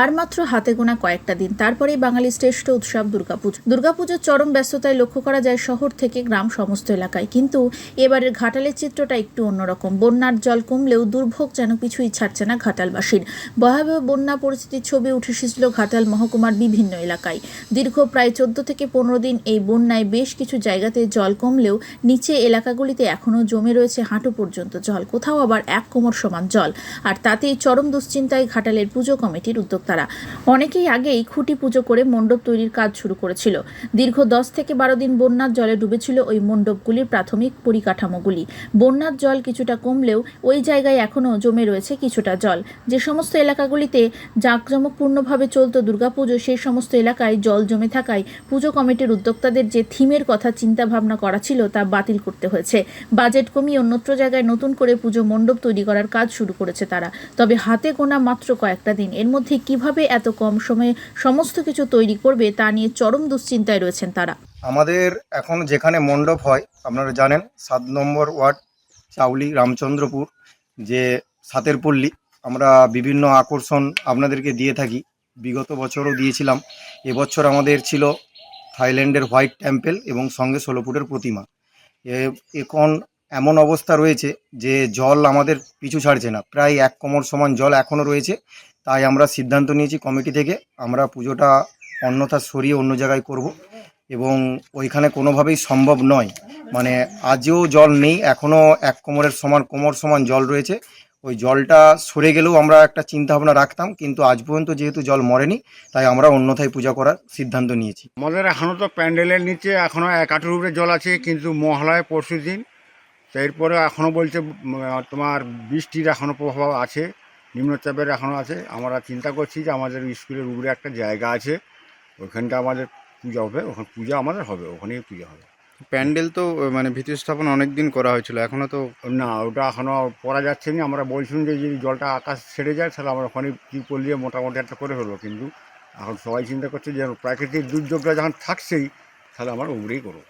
আর মাত্র হাতে গোনা কয়েকটা দিন। তারপরেই বাঙালির শ্রেষ্ঠ উৎসব দুর্গাপুজো। দুর্গাপুজোর চরম ব্যস্ততায় লক্ষ্য করা যায় শহর থেকে গ্রাম সমস্ত এলাকায়। কিন্তু এবারের ঘাটালের চিত্রটা একটু অন্যরকম। বন্যার জল কমলেও দুর্ভোগ যেন কিছুই ছাড়ছে না ঘাটালবাসীর। ভয়াবহ বন্যা পরিস্থিতির ছবি উঠে এসেছিল ঘাটাল মহকুমার বিভিন্ন এলাকায়। দীর্ঘ প্রায় চোদ্দ থেকে পনেরো দিন এই বন্যায় বেশ কিছু জায়গাতে জল কমলেও নিচে এলাকাগুলিতে এখনও জমে রয়েছে হাঁটু পর্যন্ত জল। কোথাও আবার এক কোমর সমান জল। আর তাতেই চরম দুশ্চিন্তায় ঘাটালের পুজো কমিটির উদ্যোক্তারা অনেকেই আগেই খুঁটি পুজো করে মণ্ডপ তৈরির কাজ শুরু করেছিল। দীর্ঘ দশ থেকে বারো দিন বন্যার জলে ডুবেছিল ওই মণ্ডপগুলির প্রাথমিক পরিকাঠামোগুলি। বন্যার জল কিছুটা কমলেও ওই জায়গায় এখনও জমে রয়েছে কিছুটা জল। যে সমস্ত এলাকাগুলিতে জাঁকজমকপূর্ণভাবে চলতো দুর্গাপুজো সেই সমস্ত এলাকায় জল জমে থাকায় পুজো কমিটির উদ্যোক্তাদের যে থিমের কথা চিন্তা ভাবনা করা ছিল তা বাতিল করতে হয়েছে। বাজেট কমিয়ে অন্যত্র জায়গায় নতুন করে পুজো মণ্ডপ তৈরি করার কাজ শুরু করেছে তারা। তবে হাতে গোনা মাত্র কয়েকটা দিন। এর মধ্যে কীভাবে এত কম সময়ে সমস্ত কিছু তৈরি করবে তা নিয়ে চরম দুশ্চিন্তায় রয়েছেন তারা। আমাদের এখন যেখানে মণ্ডপ হয়, আপনারা জানেন, সাত নম্বর ওয়ার্ড, চাউলি, রামচন্দ্রপুর, যে সাতের পল্লী, আমরা বিভিন্ন আকর্ষণ আপনাদেরকে দিয়ে থাকি। বিগত বছরও দিয়েছিলাম। এবছর আমাদের ছিল থাইল্যান্ডের হোয়াইট টেম্পেল এবং সঙ্গে ষোলো ফুটের প্রতিমা এখন এমন অবস্থা রয়েছে যে জল আমাদের পিছু ছাড়ছে না। প্রায় এক কোমর সমান জল এখনও রয়েছে। তাই আমরা সিদ্ধান্ত নিয়েছি কমিটি থেকে আমরা পুজোটা অন্যথা সরিয়ে অন্য জায়গায় করব এবং ওইখানে কোনোভাবেই সম্ভব নয়। মানে আজও জল নেই এখনও এক কোমরের সমান কোমর সমান জল রয়েছে। ওই জলটা সরে গেলেও আমরা একটা চিন্তা ভাবনা রাখতাম, কিন্তু আজ পর্যন্ত যেহেতু জল মরেনি, তাই আমরা অন্যথায় পূজা করার সিদ্ধান্ত নিয়েছি। আমাদের এখনও তো প্যান্ডেলের নিচে এখনও এক হাঁটুর উপরে জল আছে, কিন্তু মহলায় পরশু দিন তো এরপরে এখনও বলছে তোমার বৃষ্টির এখনও প্রভাব আছে নিম্নচাপের এখনও আছে। আমরা চিন্তা করছি যে আমাদের স্কুলের উপরে একটা জায়গা আছে ওখানটা আমাদের পূজা হবে ওখানে পূজা আমাদের হবে ওখানেই পূজা হবে। প্যান্ডেল তো মানে ভিত্তি স্থাপন অনেক দিন করা হয়েছিল এখনও তো না ওটা এখনও পড়া যাচ্ছে না। আমরা বলছিলাম যে যদি জলটা আকাশ ছেড়ে যায় তাহলে আমরা ওখানে কী করলে মোটামুটি একটা করে ফেলব কিন্তু এখন সবাই চিন্তা করছে যে প্রাকৃতিক দুর্যোগটা যখন থাকছেই তাহলে আমরা উপরেই করব।